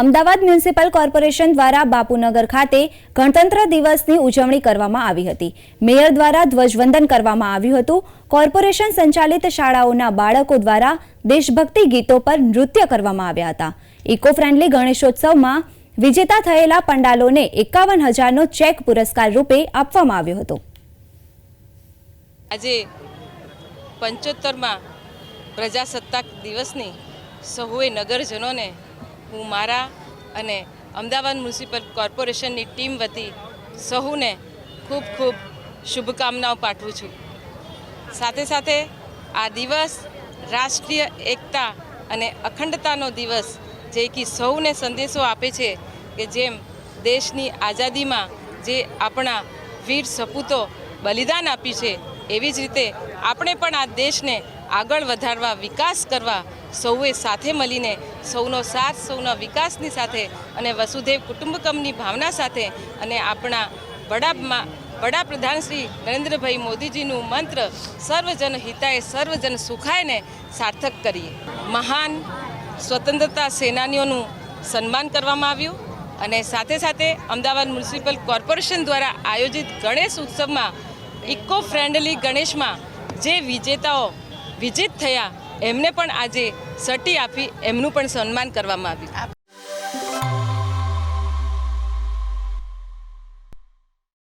Ahmedabad municipal corporation દ્વારા બાપુનગર ખાતે ગણતંત્ર દિવસની ઉજવણી કરવામાં આવી હતી. મેયર દ્વારા ધ્વજવંદન કરવામાં આવ્યું હતું. કોર્પોરેશન સંચાલિત શાળાઓના બાળકો દ્વારા દેશભક્તિ ગીતો પર નૃત્ય કરવામાં આવ્યા હતા. ઇકો ફ્રેન્ડલી ગણેશોત્સવમાં વિજેતા થયેલા પંડાલોને એકાવન હજારનો ચેક પુરસ્કાર રૂપે આપવામાં આવ્યો હતો. આજે પંચોતેરમાં પ્રજાસત્તાક દિવસની સહુએ નગરજનોને હું મારા અને અમદાવાદ મ્યુનિસિપલ કોર્પોરેશનની ટીમ વતી સહુને ખૂબ ખૂબ શુભકામનાઓ પાઠવું છું. સાથે સાથે આ દિવસ રાષ્ટ્રીય એકતા અને અખંડતાનો દિવસ જે કે સૌને સંદેશો આપે છે કે જેમ દેશની આઝાદીમાં જે આપણા વીર સપૂતો બલિદાન આપી છે, એવી જ રીતે આપણે પણ આ દેશને આગળ વધારવા, વિકાસ કરવા સૌએ સાથે મળીને, સૌનો સાથ, સૌના વિકાસની સાથે અને વસુધૈવ કુટુંબકમની ભાવના સાથે અને આપણા વડામાં વડાપ્રધાન શ્રી નરેન્દ્રભાઈ મોદીજીનું મંત્ર, સર્વજન હિતાય, સર્વજન સુખાયને સાર્થક કરીએ. મહાન સ્વતંત્રતા સેનાનીઓનું સન્માન કરવામાં આવ્યું અને સાથે સાથે અમદાવાદ મ્યુનિસિપલ કોર્પોરેશન દ્વારા આયોજિત ગણેશ ઉત્સવમાં ઇકો ફ્રેન્ડલી ગણેશમાં જે વિજેતાઓ વિજેત થયા. એમને પણ આજે સટી આપી એમનું પણ સન્માન કરવામાં આવ્યું.